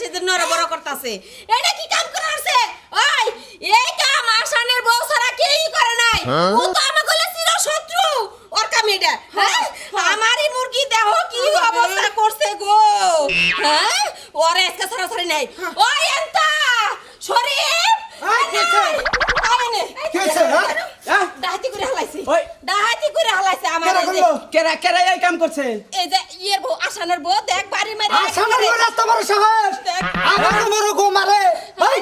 আছে এটা কি কাম করে ওই এই কাম আসানের বউ ছাড়া কেউই করে নাই। ও তো আমাকে চির শত্রু ওর কাম এটা হ্যাঁ আমারই মুরগি দেহ কি অবস্থা করছে গো? হ্যাঁ? ওরে আজকে সরাসরি নাই। ওই এন্তা শরীফ হ্যাঁ? হ্যাঁ? করে করে এই কাম করছে? এই যে ইয়ের বউ আসানের বউ দেখ বাড়ি মেরে আসামের বড় এত বড় সাহস দেখ। আমার বড় গো মারে ভাই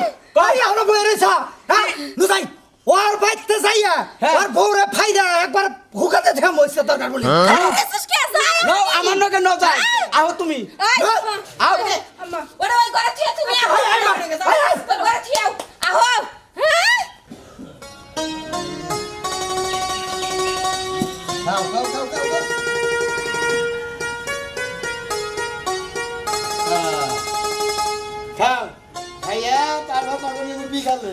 ভাই আমরা বই হ্যাঁ নুসাই ওর বাইতে যাইয়া ওর বউরে ফাইদা একবার হুকাতে থেকে মইছে দরকার বলি। এসেছিস কে? যায় নাও আমার নকে ন যাই। আও তুমি। আও। ওরে ওই ঘরে থিয়া তুমি আহো। ওই ঘরে আহো। হ্যাঁ? খাও খাও খাও বিকালে?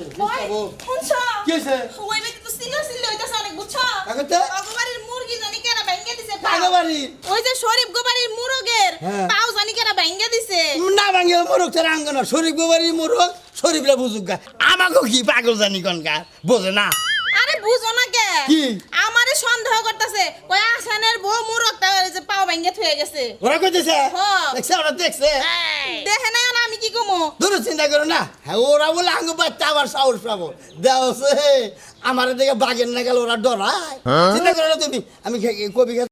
কি হয়েছে? ওই ব্যক্তি তো সিলো সিলো হইতাছে অনেক, বুঝছ? কাকতে অগবাড়ির মুরগি জানি কেরা ভাইঙ্গা দিছে পাও। ওই যে শরীফ গোবাড়ির মুরগের হ্যাঁ। পাও জানি কেরা ভাইঙ্গা দিছে। না ভাঙে মোরক তার আঙ্গনা শরীফ বাবারি মোরক শরীফরা বুঝুক গা। আমাকে কি পাগল জানি কনকা বোঝে না। আরে বুঝো না কে? কি? আমারে সন্দেহ করতেছে। কই আসানের বউ মুরগটা যে পাও ভাইঙ্গা থয়ে গেছে। ওরা কইতেছে? হ্যাঁ। দেখছে ওরা দেখছে? দেখে না আমি কি কমো? ধরো চিন্তা করো না। হ্যাঁ ওরা বলে আঙ্গু বাচ্চা আবার সাহস পাবো। দেওয়া আমার দেখে বাগের না গেল ওরা ডরায়। চিন্তা করো না তুমি আমি কবি